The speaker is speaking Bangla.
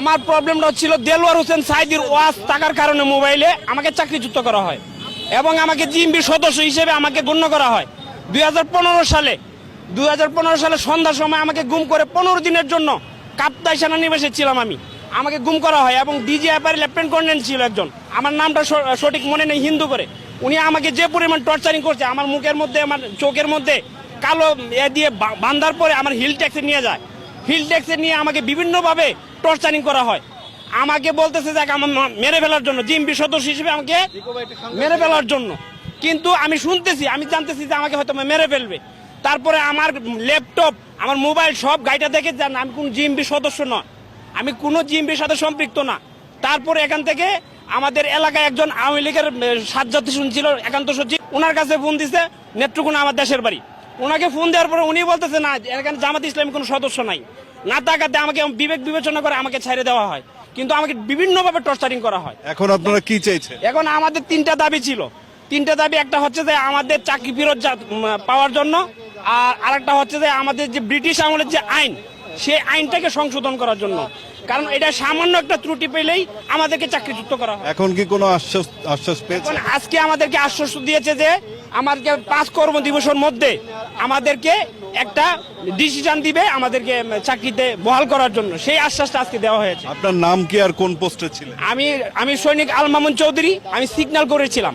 আমার প্রবলেমটা ছিল দেলোয়ার হোসেন সাইদির ওয়াজ থাকার কারণে মোবাইলে আমাকে চাকরিচ্যুত করা হয় এবং আমাকে জিএমবির সদস্য হিসেবে আমাকে গণ্য করা হয়। দু হাজার পনেরো সালে দু হাজার পনেরো সালে সন্ধ্যার সময় আমাকে গুম করে পনেরো দিনের জন্য কাপ্তাই সেনানিবাসে ছিলাম আমি। আমাকে গুম করা হয় এবং ডিজি অ্যাপারে লেফটেন্ট কর্নেল ছিল একজন। আমার নামটা সঠিক মনে নেই হিন্দু করে। উনি আমাকে যে পরিমাণ টর্চারিং করছে, আমার মুখের মধ্যে, আমার চোখের মধ্যে কালো এ দিয়ে বান্ধার পরে আমার হিল ট্যাক্সে নিয়ে যায়। হিল ট্যাক্সে নিয়ে আমাকে বিভিন্নভাবে টর্চারিং করা হয়। আমাকে বলতেছে যে আমার মেরে ফেলার জন্য, জিএমপি সদস্য হিসেবে আমাকে মেরে ফেলার জন্য। কিন্তু আমি শুনতেছি, আমি জানতেছি যে, আমাকে হয়তো মেরে ফেলবে। তারপরে আমার ল্যাপটপ, আমার মোবাইল সব গাড়িটা দেখে যান আমি কোন জিএমপি সদস্য নয়। আমি কোনো জিএমপির সাথে সম্পৃক্ত না। তারপরে এখান থেকে আমাদের এলাকায় একজন আওয়ামী লীগের সাজ্জাদ শুনছিল, একান্ত সচিব ওনার কাছে ফোন দিছে, নেত্রকোনা আমার দেশের বাড়ি। ওনাকে ফোন দেওয়ার পরে উনি বলতেছে, না, এখানে জামাত ইসলামী কোনো সদস্য নাই। না তাকাতে আমাকে বিবেক বিবেচনা করে আমাকে ছেড়ে দেওয়া হয়। কিন্তু আমাকে বিভিন্নভাবে টর্চারিং করা হয়। এখন আপনারা কি চাইছেন? এখন আমাদের তিনটা দাবি ছিল। তিনটা দাবি একটা হচ্ছে যে আমাদের চাকরি ফেরত পাওয়ার জন্য আর আরেকটা হচ্ছে যে আমাদের যে ব্রিটিশ আমলের যে আইন সেই আইনটাকে সংশোধন করার জন্য। কারণ এটা সামান্য একটা ত্রুটি পেলেই আমাদেরকে চাকরিচ্যুত করা হয়। এখন কি কোনো আশ্বাস আশ্বাস এখন আজকে আমাদেরকে আশ্বাস দিয়েছে যে আমাদেরকে পাঁচ কর্ম দিবসের মধ্যে আমাদেরকে একটা ডিসিশন দিবে আমাদেরকে চাকরিতে বহাল করার জন্য। সেই আশ্বাসটা আজকে দেওয়া হয়েছে। আপনার নাম কি আর কোন পোস্টে ছিলেন? আমি আমি সৈনিক আল মামুন চৌধুরী আমি সিগন্যাল করেছিলাম।